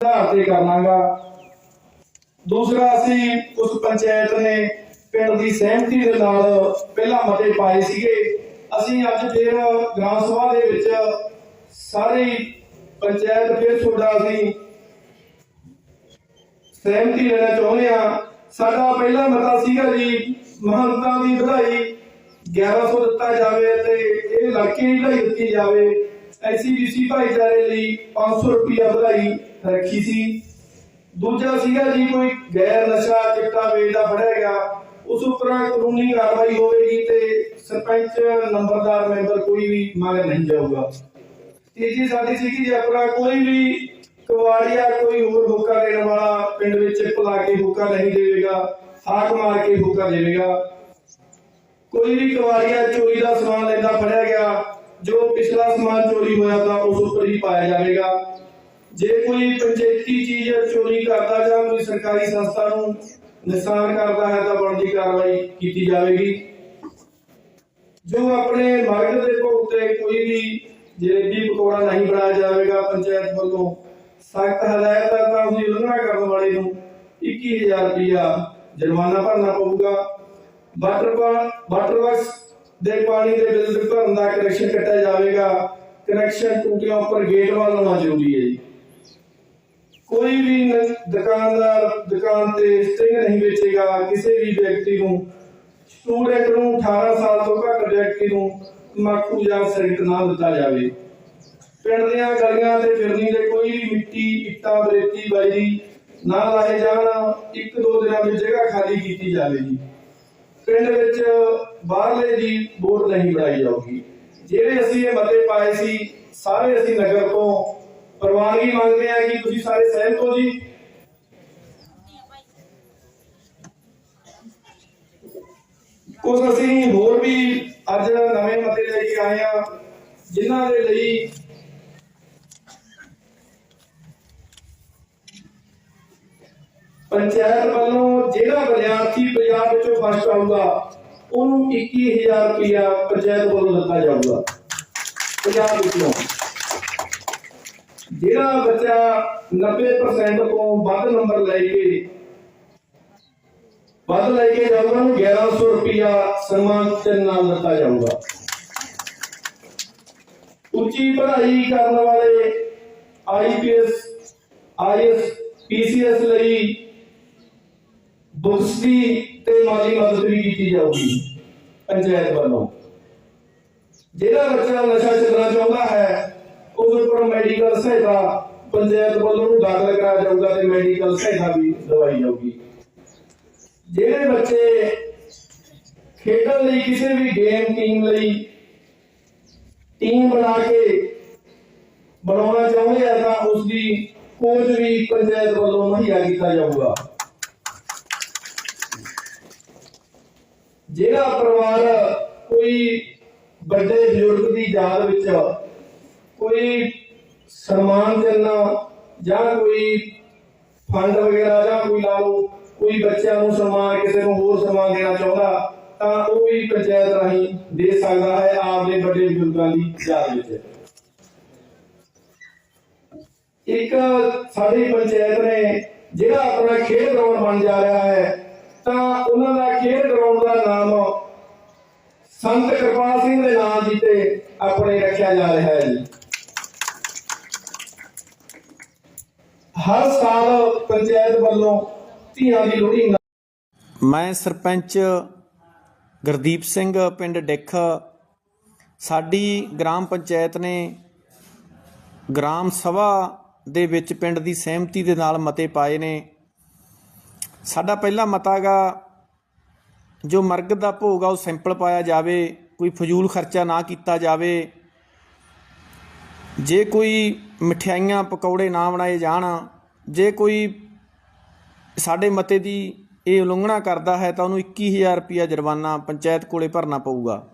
ਆਧਾਰ ਤੇ ਕਰਨਾਗਾ। ਦੂਸਰਾ ਅਸੀਂ ਉਸ ਪੰਚਾਇਤ ਨੇ ਪਿੰਡ ਦੀ ਸਹਿਮਤੀ ਦੇ ਨਾਲ ਪਹਿਲਾਂ ਮਤੇ ਪਾਏ ਸੀਗੇ। ਅਸੀਂ ਅੱਜ ਫਿਰ ਗ੍ਰਾਮ ਸਭਾ ਦੇ ਵਿੱਚ ਸਾਰੀ ਪੰਚਾਇਤ ਫਿਰ ਤੁਹਾਡਾ ਅਸੀਂ ਸਹਿਮਤੀ ਲੈਣਾ ਚਾਹੁੰਦੇ ਆ ਸਾਡਾ ਪਹਿਲਾ ਮਤਾ ਸੀਗਾ ਜੀ, ਮਹੰਤਾਂ ਦੀ ਵਧਾਈ। 1100 ਦਿੱਤਾ ਜਾਵੇ ਤੇ ਇਹ ਲੜਕੇ ਦੀ ਵਧਾਈ ਦਿੱਤੀ ਜਾਵੇ। ਐਸਸੀਬੀਸੀ ਭਾਈਚਾਰੇ ਲਈ 500 ਰੁਪਇਆ ਵਧਾਈ ਰੱਖੀ ਸੀ। ਦੂਜਾ ਸੀਗਾ ਜੀ ਕੋਈ ਗੈਰ ਨਸ਼ਾ ਚਿੱਟਾ ਵੇਚਦਾ ਫੜਿਆ ਗਿਆ। ਉਸ ਉੱਪਰ ਕਾਨੂੰਨੀ ਕਾਰਵਾਈ ਹੋਵੇਗੀ ਤੇ ਸਰਪੰਚ, ਨੰਬਰਦਾਰ ਮੈਂਬਰ ਕੋਈ ਵੀ ਮਗਰ ਨਹੀਂ ਜਾਊਗਾ। ਤੀਜੀ ਸਾਡੀ ਸੀਗੀ ਜੇ ਆਪਣਾ ਕੋਈ ਵੀ ਕਵਾੜੀਆ, ਕੋਈ ਹੋਰ ਹੁੱਕਾ ਦੇਣ ਵਾਲਾ ਪਿੰਡ ਵਿੱਚ ਭੁਲਾ ਕੇ ਹੁੱਕਾ ਨਹੀਂ ਦੇਵੇਗਾ ਹਾਕ ਮਾਰ ਕੇ ਹੁੱਕਾ ਦੇਵੇਗਾ। ਕੋਈ ਵੀ ਕਵਾੜੀਆ, ਚੋਰੀ ਦਾ ਸਮਾਨ ਲੈਂਦਾ ਫੜਿਆ ਗਿਆ ਜੋ ਪਿਛਲਾ ਸਮਾਨ ਚੋਰੀ ਹੋਇਆ ਤਾਂ ਉਸ ਉੱਪਰ ਹੀ ਪਾਇਆ ਜਾਵੇਗਾ। ਜੇ ਕੋਈ ਪੰਚਾਇਤੀ ਚੀਜ਼ ਚੋਰੀ ਕਰਦਾ ਜਾਂ ਕੋਈ ਸਰਕਾਰੀ ਸੰਸਥਾ ਨੂੰ ਨੁਕਸਾਨ ਕਰਦਾ ਹੈ ਤਾਂ ਬਣਦੀ ਕਾਰਵਾਈ ਕੀਤੀ ਜਾਵੇਗੀ। ਜੋ ਆਪਣੇ ਮਾਰਗ ਦੇ ਭੋਗ ਤੇ ਕੋਈ ਵੀ ਜਲੇਬੀ ਪਕੌੜਾ ਨਹੀਂ ਬਣਾਇਆ ਜਾਵੇਗਾ ਪੰਚਾਇਤ ਵੱਲੋਂ, ਸਖਤ ਹਦਾਇਤ ਹੈ ਤਾਂ ਉਸਦੀ ਉਲੰਘਣਾ ਕਰਨ ਵਾਲੇ ਨੂੰ 21000 ਰੁਪਇਆ ਜੁਰਮਾਨਾ ਭਰਨਾ ਪਊਗਾ। ਵਾਟਰ ਵਾਟਰ ਵਰਕਸ ਦੇ ਪਾਣੀ ਦੇ ਬਿੱਲ ਭਰਨ ਦਾ ਕਨੈਕਸ਼ਨ ਕੱਟਿਆ ਜਾਵੇਗਾ। ਕਨੈਕਸ਼ਨ ਟੂਟੀਆਂ ਉੱਪਰ ਗੇਟ ਵੱਲ ਲਾਉਣਾ ਜ਼ਰੂਰੀ ਹੈ ਜੀ। ਕੋਈ ਵੀ ਦੁਕਾਨਦਾਰ ਦੁਕਾਨ ਤੇ ਸਟਿੰਗ ਨਹੀਂ ਵੇਚੇਗਾ, ਕਿਸੇ ਵੀ ਵਿਅਕਤੀ ਨੂੰ। ਸਟੂਡੈਂਟ ਨੂੰ 18 ਸਾਲ ਤੋਂ ਘੱਟ ਵਿਅਕਤੀ ਨੂੰ ਤੰਬਾਕੂ ਜਾਂ ਸਿਗਰਟ ਨਾ ਦਿੱਤਾ ਜਾਵੇ। ਪਿੰਡ ਦੀਆਂ ਗਲੀਆਂ ਤੇ ਫਿਰਨੀ ਦੇ ਕੋਈ ਵੀ ਮਿੱਟੀ, ਇੱਟਾਂ, ਬਰੇਤੀ ਬਾਈ ਨਾ ਲਾਏ ਜਾਣ, ਇੱਕ ਦੋ ਦਿਨਾਂ ਵਿੱਚ ਜਗ੍ਹਾ ਖਾਲੀ ਕੀਤੀ ਜਾਵੇ ਪਿੰਡ ਵਿੱਚ ਬਾਹਰਲੇ ਦੀ ਵੋਟ ਨਹੀਂ ਬਣਾਈ ਜਾਊਗੀ। ਜਿਹੜੇ ਅਸੀਂ ਇਹ ਮਤੇ ਪਾਏ ਸੀ, ਸਾਰੇ ਅਸੀਂ ਨਗਰ ਤੋਂ ਪ੍ਰਵਾਨਗੀ ਮੰਗਦੇ ਹਾਂ ਕਿ ਤੁਸੀਂ ਸਾਰੇ ਸਹਿਮਤ ਹੋ ਜੀ। ਕੁਝ ਅਸੀਂ ਹੋਰ ਵੀ ਅੱਜ ਨਵੇਂ ਮਤੇ ਲੈ ਕੇ ਆਏ ਆ ਜਿਨ੍ਹਾਂ ਦੇ ਲਈ ਪੰਚਾਇਤ ਵੱਲੋਂ ਜਿਹੜਾ ਵਿਦਿਆਰਥੀ ਪੰਜਾਬ ਵਿੱਚੋਂ ਫਸਟ ਆਊਗਾ। ਉਹਨੂੰ 21000 ਰੁਪਇਆ ਪੰਚਾਇਤ ਵੱਲੋਂ ਦਿੱਤਾ ਜਾਊਗਾ? ਪੰਜਾਬ ਵਿੱਚੋਂ ਜਿਹੜਾ ਬੱਚਾ 90% ਤੋਂ ਵੱਧ ਨੰਬਰ ਲੈ ਕੇ, ਵੱਧ ਲੈ ਕੇ ਜਾਊਗਾ, ਉਹਨੂੰ 1100 ਰੁਪਇਆ ਸਨਮਾਨ ਚਿੰਨ੍ਹ ਨਾਲ ਦਿੱਤਾ ਜਾਊਗਾ। ਉੱਚੀ ਪੜ੍ਹਾਈ ਕਰਨ ਵਾਲੇ ਆਈਪੀਐਸ ਆਈਐਸ ਪੀਸੀਐਸ ਲਈ ਬੁਕਸ ਤੇ ਮਾਲੀ ਮਦਦ ਵੀ ਕੀਤੀ ਜਾਊਗੀ, ਪੰਚਾਇਤ ਵੱਲੋਂ। ਜਿਹੜਾ ਬੱਚਾ ਨਸ਼ਾ ਛੱਡਣਾ ਚਾਹੁੰਦਾ ਹੈ ਉਸ ਉੱਪਰ ਮੈਡੀਕਲ ਸਹਾਇਤਾ ਪੰਚਾਇਤ ਵੱਲੋਂ ਉਹਨੂੰ ਦਾਖਲ ਕਰਾਇਆ ਜਾਊਗਾ ਤੇ ਮੈਡੀਕਲ ਸਹਾਇਤਾ ਵੀ ਦਵਾਈ ਜਾਊਗੀ। ਜਿਹੜੇ ਬੱਚੇ ਖੇਡਣ ਲਈ ਕਿਸੇ ਵੀ ਗੇਮ ਟੀਮ ਲਈ ਟੀਮ ਬਣਾ ਕੇ ਬਣਾਉਣਾ ਚਾਹੁੰਦੇ ਆ ਤਾਂ ਉਸ ਦੀ ਕੋਚ ਵੀ ਪੰਚਾਇਤ ਵੱਲੋਂ ਮੁਹੱਈਆ ਕੀਤਾ ਜਾਊਗਾ। ਜਿਹੜਾ ਪਰਿਵਾਰ ਕੋਈ ਵੱਡੇ ਬਜ਼ੁਰਗ ਦੀ ਯਾਦ ਵਿੱਚ ਕੋਈ ਸਨਮਾਨ ਦੇਣਾ ਜਾਂ ਕੋਈ ਫੰਡ ਵਗੈਰਾ ਜਾਂ ਕੋਈ ਲਾ ਲਓ, ਕੋਈ ਬੱਚਿਆਂ ਨੂੰ ਸਨਮਾਨ, ਕਿਸੇ ਨੂੰ ਹੋਰ ਸਨਮਾਨ ਦੇਣਾ ਚਾਹੁੰਦਾ, ਤਾਂ ਉਹ ਵੀ ਪੰਚਾਇਤ ਰਾਹੀਂ ਦੇ ਸਕਦਾ ਹੈ ਆਪਦੇ ਵੱਡੇ ਬਜ਼ੁਰਗਾਂ ਦੀ ਯਾਦ ਵਿੱਚ। ਇੱਕ ਸਾਡੀ ਪੰਚਾਇਤ ਨੇ ਜਿਹੜਾ ਆਪਣਾ ਖੇਡ ਗਰਾਊਂਡ ਬਣ ਜਾ ਰਿਹਾ ਹੈ ਤਾਂ ਉਹਨਾਂ ਦਾ ਖੇਡ ਗਰਾਊਂਡ ਦਾ ਨਾਮ ਸੰਤ ਕਿਰਪਾਲ ਸਿੰਘ ਦੇ ਨਾਮ ਜੀ ਤੇ ਆਪਣੇ ਰੱਖਿਆ ਜਾ ਰਿਹਾ ਹੈ ਜੀ। ਹਰ ਸਾਲ ਪੰਚਾਇਤ ਵੱਲੋਂ ਧੀਆਂ ਦੀ ਲੋਹੜੀ ਮੈਂ ਸਰਪੰਚ ਗੁਰਦੀਪ ਸਿੰਘ, ਪਿੰਡ ਡਿੱਖ। ਸਾਡੀ ਗ੍ਰਾਮ ਪੰਚਾਇਤ ਨੇ ਗ੍ਰਾਮ ਸਭਾ ਦੇ ਵਿੱਚ ਪਿੰਡ ਦੀ ਸਹਿਮਤੀ ਦੇ ਨਾਲ ਮਤੇ ਪਾਏ ਨੇ। ਸਾਡਾ ਪਹਿਲਾ ਮਤਾ ਗਾ ਜੋ ਮਰਗ ਦਾ ਭੋਗ ਆ, ਉਹ ਸਿੰਪਲ ਪਾਇਆ ਜਾਵੇ, ਕੋਈ ਫਜ਼ੂਲ ਖਰਚਾ ਨਾ ਕੀਤਾ ਜਾਵੇ। ਜੇ ਕੋਈ ਮਠਿਆਈਆਂ, ਪਕੌੜੇ ਨਾ ਬਣਾਏ ਜਾਣ, ਜੇ ਕੋਈ ਸਾਡੇ ਮਤੇ ਦੀ ਇਹ ਉਲੰਘਣਾ ਕਰਦਾ ਹੈ, ਤਾਂ ਉਹਨੂੰ 21000 ਰੁਪਇਆ ਜੁਰਮਾਨਾ ਪੰਚਾਇਤ ਕੋਲੇ ਭਰਨਾ ਪਊਗਾ।